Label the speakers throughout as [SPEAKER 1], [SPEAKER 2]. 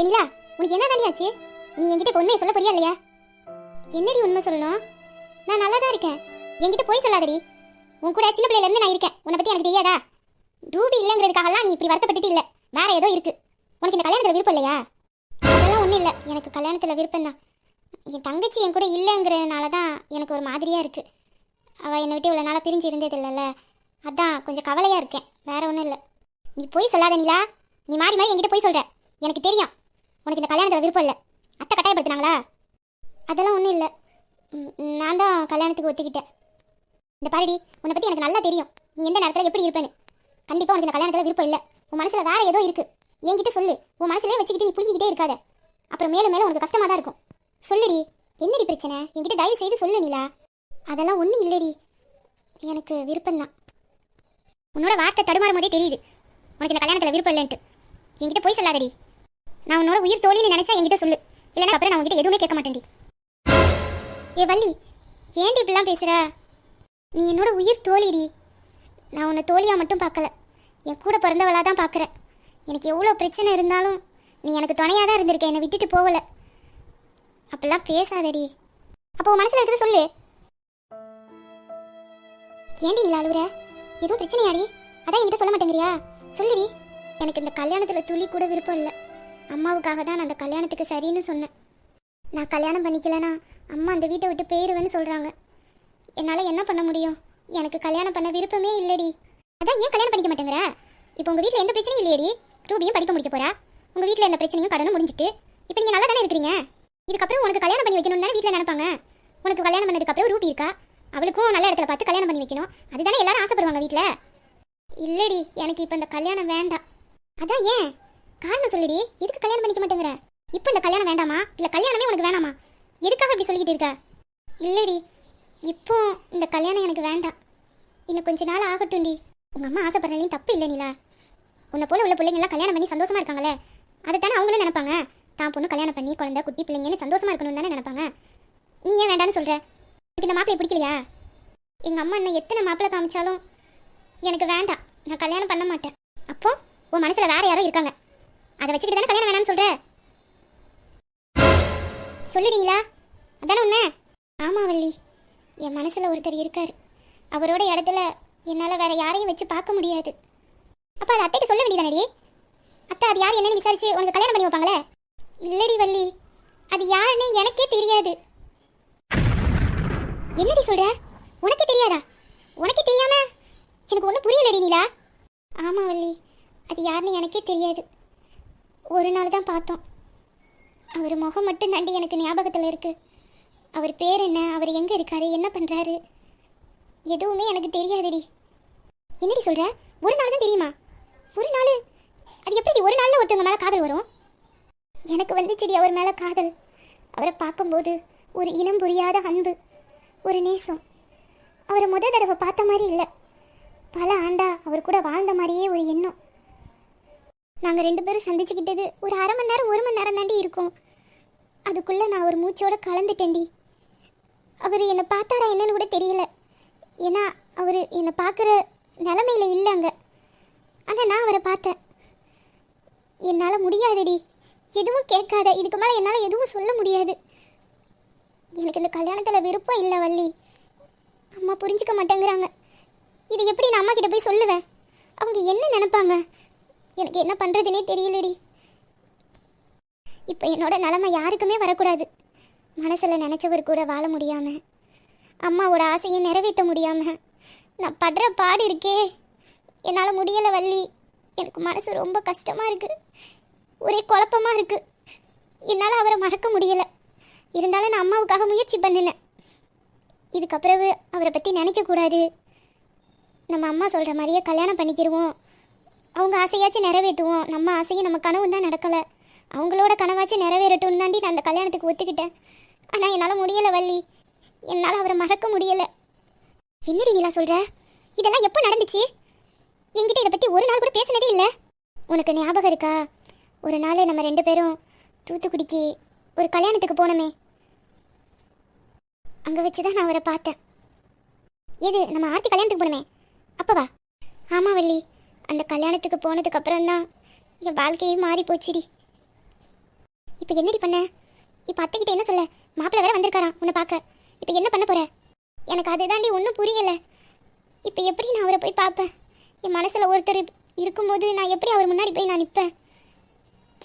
[SPEAKER 1] ஏனிலா உனக்கு என்ன தாண்டி நீ என்கிட்ட உண்மையை சொல்ல போறியா இல்லையா? என்னடி உண்மை சொல்லணும்? நான் நல்லா தான் இருக்கேன். என்கிட்ட போய் சொல்லாதடி. உன் கூட சின்ன பிள்ளையில இருந்து நான் இருக்கேன். உன்னை பத்தி எனக்கு தெரியாதா? ரூபி இல்லைங்கிறதுக்காகலாம் நீ இப்படி வருத்தப்பட்டுட்டு இல்ல. வேற ஏதோ இருக்கு. உனக்கு இந்த கல்யாணத்துல விருப்பம் இல்லையா? அதெல்லாம் ஒன்றும் இல்லை. எனக்கு கல்யாணத்துல விருப்பம் தான் என் தங்கச்சி என் கூட இல்லைங்கிறதுனால தான் எனக்கு ஒரு மாதிரியா இருக்கு. அவள் என்னை விட்டு இவ்வளோ நாளாக பிரிஞ்சு இருந்தது இல்லைல்ல. அதான் கொஞ்சம் கவலையாக இருக்கேன். வேற ஒன்றும் இல்லை. நீ போய் சொல்லாத நிலா. நீ மாறி மாறி என்கிட்ட போய் சொல்கிற எனக்கு தெரியும். உனக்கு இந்த கல்யாணத்தில் விருப்பம் இல்லை. அத்தை கட்டாயப்படுத்தினாங்களா? அதெல்லாம் ஒன்றும் இல்லை. நான் தான் கல்யாணத்துக்கு ஒத்துக்கிட்டேன். இந்த பாருடி உன்னை பற்றி எனக்கு நல்லா தெரியும். நீ எந்த நேரத்தில் எப்படி இருப்பேன்னு. கண்டிப்பாக உனக்கு இந்த கல்யாணத்தில் விருப்பம் இல்லை. உன் மனசில் வேறு ஏதோ இருக்குது என்கிட்ட சொல்லு. உன் மனசுலேயே வச்சுக்கிட்டு நீ புரிஞ்சிக்கிட்டே இருக்காத. அப்புறம் மேலும் மேலும் உனக்கு கஷ்டமாக தான் இருக்கும். சொல்லுடி என்னடி பிரச்சனை? என்கிட்ட தயவு செய்து சொல்லு நிலா. அதெல்லாம் ஒன்றும் இல்லடி. எனக்கு விருப்பம்தான். உன்னோட வார்த்தை தடுமாறும் போதே தெரியுது. உனக்கு இந்த கல்யாணத்தில் விருப்பம் இல்லைன்ட்டு. என்கிட்ட போய் சொல்லாதடி. நான் உன்னோட உயிர் தோழின்னு நினைச்சா என்கிட்ட சொல்லு. இல்லைன்னா அப்புறம் நான் உங்ககிட்ட எதுவுமே கேட்க மாட்டேன்டி. ஏ வள்ளி ஏன்டி இப்படிலாம் பேசுற? நீ என்னோட உயிர் தோழிடி. நான் உன்னை தோழியா மட்டும் பார்க்கல. என் கூட பிறந்தவளா தான் பார்க்குறேன். எனக்கு எவ்வளோ பிரச்சனை இருந்தாலும் நீ எனக்கு துணையாக தான் இருந்திருக்க. என்னை விட்டுட்டு போகல. அப்படிலாம் பேசாதடி. அப்போ உன் மனசில் இருக்கிறத சொல்லு. ஏண்டி நீ அழுவுற? எதுவும் பிரச்சனையாடி. அதான் என்கிட்ட சொல்ல மாட்டேங்கிறியா? சொல்லுடி. எனக்கு இந்த கல்யாணத்தில் துளி கூட விருப்பம் இல்லை. அம்மாவுக்காக தான் நான் அந்த கல்யாணத்துக்கு சரின்னு சொன்னேன். நான் கல்யாணம் பண்ணிக்கலனா அம்மா அந்த வீட்டை விட்டு போயிடுவேன்னு சொல்கிறாங்க என்னால் என்ன பண்ண முடியும்? எனக்கு கல்யாணம் பண்ண விருப்பமே இல்லடி. அதான் ஏன் கல்யாணம் பண்ணிக்க மாட்டேங்கிற? இப்போ உங்கள் வீட்டில் எந்த பிரச்சனையும் இல்லையடி. ரூபியும் படிக்க முடிக்க போறா. உங்கள் வீட்டில் எந்த பிரச்சனையும் கடனும் முடிஞ்சிட்டு. இப்போ நீங்கள் நல்லா தானே இருக்கிறீங்க? இதுக்கப்புறம் உனக்கு கல்யாணம் பண்ணி வைக்கணும்னு தானே வீட்டில் நினைப்பாங்க? உனக்கு கல்யாணம் பண்ணதுக்கப்புறம் ரூபி இருக்கா? அவளுக்கும் நல்ல இடத்துல பார்த்து கல்யாணம் பண்ணி வைக்கணும். அதுதானே எல்லாரும் ஆசைப்படுவாங்க வீட்டில் இல்லடி எனக்கு இப்போ இந்த கல்யாணம் வேண்டாம். அதான் ஏன்? காரணம் சொல்லிடி எதுக்கு கல்யாணம் பண்ணிக்க மாட்டேங்கிற இப்போ இந்த கல்யாணம் வேண்டாமா? இல்லை கல்யாணமே உனக்கு வேணாமா? எதுக்காக இப்படி சொல்லிக்கிட்டு இருக்க? இல்லடி இப்போ இந்த கல்யாணம் எனக்கு வேண்டாம். இன்னும் கொஞ்ச நாள் ஆகட்டும்டி. உங்கள் அம்மா ஆசைப்படுறதுலையும் தப்பு இல்லை நீலா. உன்னை போல உள்ள பிள்ளைங்களாம் கல்யாணம் பண்ணி சந்தோஷமா இருக்காங்களே அதை தானே அவங்களும் நினைப்பாங்க. தான் பொண்ணு கல்யாணம் பண்ணி குழந்தை குட்டி பிள்ளைங்கன்னு சந்தோஷமா இருக்கணும்னு தானே நினைப்பாங்க. நீ ஏன் வேண்டாம்னு சொல்கிற எனக்கு இந்த மாப்பிள்ளை பிடிக்கலையா? எங்கள் அம்மா என்ன எத்தனை மாப்பிள்ளை காமிச்சாலும் எனக்கு வேண்டாம். நான் கல்யாணம் பண்ண மாட்டேன். அப்போ உன் மனசில் வேற யாரோ இருக்காங்க. அதை வச்சுக்கிட்டு தானே கல்யாணம் வேணாம்னு சொல்ற? சொல்லுறீங்களா அதானே உண்மை? ஆமா வள்ளி. என் மனசுல ஒருத்தர் இருக்காரு. அவரோட இடத்துல என்னால் வேற யாரையும் வச்சு பார்க்க முடியாது. அப்ப அது அத்தைகிட்ட சொல்ல வேண்டியதானடி அத்தை அது யார் என்னன்னு விசாரிச்சு உனக்கு கல்யாணம் பண்ணி வைப்பாங்களே? இல்லடி வள்ளி. அது யாருன்னு எனக்கே தெரியாது. என்னடி சொல்ற? உனக்கே தெரியாதா? உனக்கே தெரியாம? எனக்கு ஒன்றும் புரியலடி நீலா. ஆமா வள்ளி. அது யாருன்னு எனக்கே தெரியாது. ஒரு நாள் தான் பார்த்தோம். அவர் முகம் மட்டும் தாண்டி எனக்கு ஞாபகத்தில் இருக்கு. அவர் பேர் என்ன? அவர் எங்கே இருக்காரு? என்ன பண்ணுறாரு எதுவுமே எனக்கு தெரியாதுடி. என்னடி சொல்கிற ஒரு நாள் தான் தெரியுமா? ஒரு நாள்? அது எப்படி ஒரு நாளில் ஒருத்தவங்க மேலே காதல் வரும்? எனக்கு வந்துச்சுடி அவர் மேலே காதல். அவரை பார்க்கும்போது ஒரு இனம் புரியாத அன்பு ஒரு நேசம். அவரை முத தடவை பார்த்த மாதிரி இல்லை. பல ஆண்டா அவர் கூட வாழ்ந்த மாதிரியே ஒரு எண்ணம். நாங்கள் ரெண்டு பேரும் சந்திச்சுக்கிட்டது ஒரு அரை மணி நேரம் ஒரு மணி நேரம் தாண்டி இருக்கும். அதுக்குள்ளே நான் ஒரு மூச்சோட கலந்துட்டேன்டி. அவர் என்னை பார்த்தாரா என்னன்னு கூட தெரியல. ஏன்னா அவர் என்னை பார்க்குற நிலமையில் இல்லை அங்கே. ஆனால் நான் அவரை பார்த்தேன். என்னால் முடியாதடி. எதுவும் கேட்காத. இதுக்கு மேலே என்னால் எதுவும் சொல்ல முடியாது. எனக்கு இந்த கல்யாணத்தில் விருப்பம் இல்லை வள்ளி. அம்மா புரிஞ்சுக்க மாட்டேங்கிறாங்க. இது எப்படி நான் அம்மா கிட்ட போய் சொல்லுவேன்? அவங்க என்ன நினைப்பாங்க? எனக்கு என்ன பண்ணுறதுனே தெரியலடி. இப்போ என்னோட நிலமை யாருக்குமே வரக்கூடாது. மனசில் நினச்சவர் கூட வாழ முடியாமல் அம்மாவோட ஆசையை நிறைவேற்ற முடியாமல் நான் படுற பாடு இருக்கே. என்னால் முடியலை வள்ளி. எனக்கு மனசு ரொம்ப கஷ்டமாக இருக்குது ஒரே குழப்பமா இருக்குது என்னால் அவரை மறக்க முடியலை. இருந்தாலும் நான் அம்மாவுக்காக முயற்சி பண்ணினேன். இதுக்கப்புறவு அவரை பற்றி நினைக்கக்கூடாது. நம்ம அம்மா சொல்கிற மாதிரியே கல்யாணம் பண்ணிக்கிடுவோம் அவங்க ஆசையாச்சும் நிறைவேற்றுவோம். நம்ம ஆசையும் நம்ம கனவும் தான் நடக்கலை. அவங்களோட கனவாச்சும் நிறைவேறட்டும்னு தாண்டி நான் அந்த கல்யாணத்துக்கு ஒத்துக்கிட்டேன். ஆனால் என்னால் முடியலை வள்ளி. என்னால் அவரை மறக்க முடியலை. என்னடி நீலா சொல்கிற இதெல்லாம் எப்போ நடந்துச்சு? என்கிட்ட இதை பற்றி ஒரு நாள் கூட பேசினதே இல்லை. உனக்கு ஞாபகம் இருக்கா? ஒரு நாள் நம்ம ரெண்டு பேரும் தூத்துக்குடிக்கு ஒரு கல்யாணத்துக்கு போனோமே. அங்கே வச்சு தான் நான் அவரை பார்த்தேன். எது நம்ம ஆர்த்தி கல்யாணத்துக்கு போனோமே? அப்பவா கல்யாணத்துக்கு போனதுக்கு அப்புறம் தான் என் வாழ்க்கையே மாறி போச்சுடி. இப்போ என்னடி பண்ண? இப்போ அத்தைக்கிட்ட என்ன சொல்ல? மாப்பிள்ளை வேற வந்திருக்காராம் உன்னை பார்க்க. இப்போ என்ன பண்ண போற? எனக்கு அதுதாண்டி ஒன்றும் புரியல. இப்போ எப்படி நான் அவரை போய் பார்ப்பேன்? என் மனசில் ஒருத்தர் இருக்கும்போது நான் எப்படி அவர் முன்னாடி போய் நான் நிற்பேன்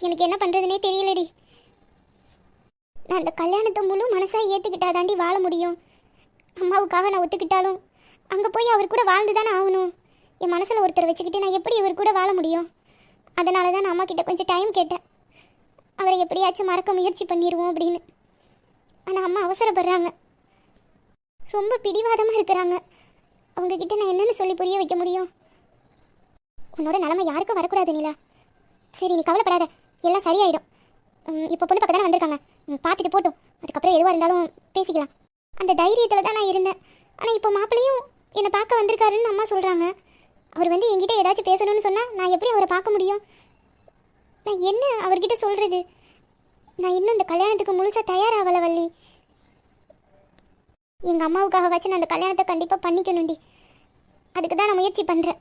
[SPEAKER 1] எனக்கு என்ன பண்ணுறதுனே தெரியலடி. நான் அந்த கல்யாணத்தை முழு மனசாக ஏற்றுக்கிட்டாதாண்டி வாழ முடியும். அம்மாவுக்காக நான் ஒத்துக்கிட்டாலும் அங்கே போய் அவர் கூட வாழ்ந்து தானே ஆகணும். என் மனசில் ஒருத்தர் வச்சுக்கிட்டு நான் எப்படி இவர் கூட வாழ முடியும்? அதனால தான் நான் அம்மாக்கிட்ட கொஞ்சம் டைம் கேட்டேன். அவரை எப்படியாச்சும் மறக்க முயற்சி பண்ணிடுவோம் அப்படின்னு. ஆனால் அம்மா அவசரப்படுறாங்க. ரொம்ப பிடிவாதமாக இருக்கிறாங்க. அவங்கக்கிட்ட நான் என்னன்னு சொல்லி புரிய வைக்க முடியும்? உன்னோட நிலமை யாருக்கும் வரக்கூடாது நிலா. சரி நீ கவலைப்படாத. எல்லாம் சரியாயிடும். இப்போ பொண்ணு பக்கம் தானே வந்திருக்காங்க பார்த்துட்டு போட்டும். அதுக்கப்புறம் எதுவாக இருந்தாலும் பேசிக்கலாம். அந்த தைரியத்தில் தான் நான் இருந்தேன். ஆனால் இப்போ மாப்பிள்ளையும் என்னை பார்க்க வந்திருக்காருன்னு அம்மா சொல்கிறாங்க அவர் வந்து என்கிட்ட ஏதாச்சும் பேசணும்னு சொன்னால் நான் எப்படி அவரை பார்க்க முடியும்? நான் என்ன அவர்கிட்ட சொல்கிறது நான் இன்னும் இந்த கல்யாணத்துக்கு முழுசாக தயாராகலை வள்ளி. எங்கள் அம்மாவுக்காக வச்சு நான் அந்த கல்யாணத்தை கண்டிப்பாக பண்ணிக்கணும்டி. அதுக்கு தான் நான் முயற்சி பண்ணுறேன்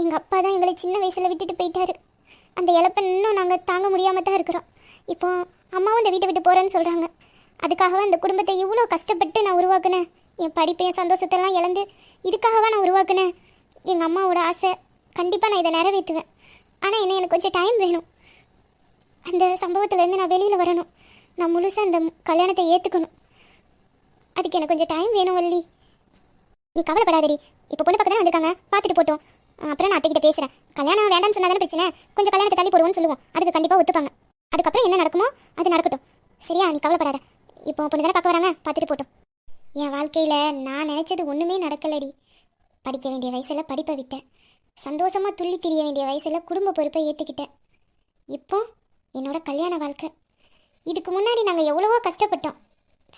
[SPEAKER 1] எங்கள் அப்பா தான் எங்களை சின்ன வயசில் விட்டுட்டு போயிட்டாரு. அந்த இழப்பை இன்னும் நாங்கள் தாங்க முடியாமல் தான் இருக்கிறோம். இப்போ அம்மாவும் இந்த வீட்டை விட்டு போகிறேன்னு சொல்கிறாங்க அதுக்காகவே அந்த குடும்பத்தை இவ்வளோ கஷ்டப்பட்டு நான் உருவாக்குனேன்? என் படிப்பு என் சந்தோஷத்தெல்லாம் இழந்து இதுக்காகவா நான் உருவாக்குனேன்? எங்கள் அம்மாவோட ஆசை கண்டிப்பாக நான் இதை நிறைவேற்றுவேன். ஆனால் என்ன எனக்கு கொஞ்சம் டைம் வேணும். அந்த சம்பவத்துலேருந்து நான் வெளியில் வரணும். நான் முழுசாக அந்த கல்யாணத்தை ஏற்றுக்கணும் அதுக்கு எனக்கு கொஞ்சம் டைம் வேணும் வள்ளி. நீ கவலைப்படாதடி. இப்போ பொண்ணு பக்கத்தில் வந்திருக்காங்க. பார்த்துட்டு போட்டோம். அப்புறம் நான் அத்தைக்கிட்ட பேசுகிறேன் கல்யாணம் வேண்டாம்னு சொன்னா தானே பிரச்சனை? கொஞ்சம் கல்யாணத்தை தள்ளி போடுவோம்னு சொல்லுவோம். அதுக்கு கண்டிப்பாக ஒத்துப்பாங்க. அதுக்கப்புறம் என்ன நடக்குமோ அது நடக்கட்டும். சரியா நீ கவலைப்படாத. இப்போ பொண்ணு தானே பார்க்க வராங்க. பார்த்துட்டு போட்டோம். என் வாழ்க்கையில் நான் நினச்சது ஒன்றுமே நடக்கலடி. படிக்க வேண்டிய வயசில் படிப்பை விட்டேன். சந்தோஷமாக துள்ளி திரிய வேண்டிய வயசில் குடும்ப பொறுப்பை ஏற்றுக்கிட்டேன் இப்போ என்னோட கல்யாண வாழ்க்கை. இதுக்கு முன்னாடி நாங்கள் எவ்வளவோ கஷ்டப்பட்டோம்.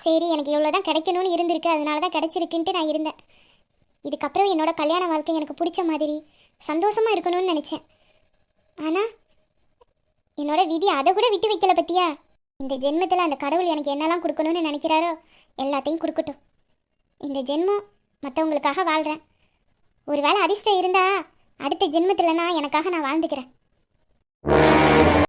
[SPEAKER 1] சரி எனக்கு இவ்வளோ தான் கிடைக்கணும்னு இருந்திருக்கு. அதனால தான் கிடைச்சிருக்குன்ட்டு நான் இருந்தேன். இதுக்கப்புறம் என்னோட கல்யாண வாழ்க்கை எனக்கு பிடிச்ச மாதிரி சந்தோஷமாக இருக்கணும்னு நினச்சேன். ஆனால் என்னோட விதி அதை கூட விட்டு வைக்கல பத்தியா? இந்த ஜென்மத்தில் அந்த கடவுள் எனக்கு என்னெல்லாம் கொடுக்கணும்னு நினைக்கிறாரோ எல்லாத்தையும் கொடுக்கட்டும். இந்த ஜென்மம் மற்றவங்களுக்காக வாழ்கிறேன் ஒருவேளை அதிர்ஷ்டம் இருந்தா அடுத்த ஜென்மத்தில்னா எனக்காக நான் வாழ்ந்துக்கிறேன்.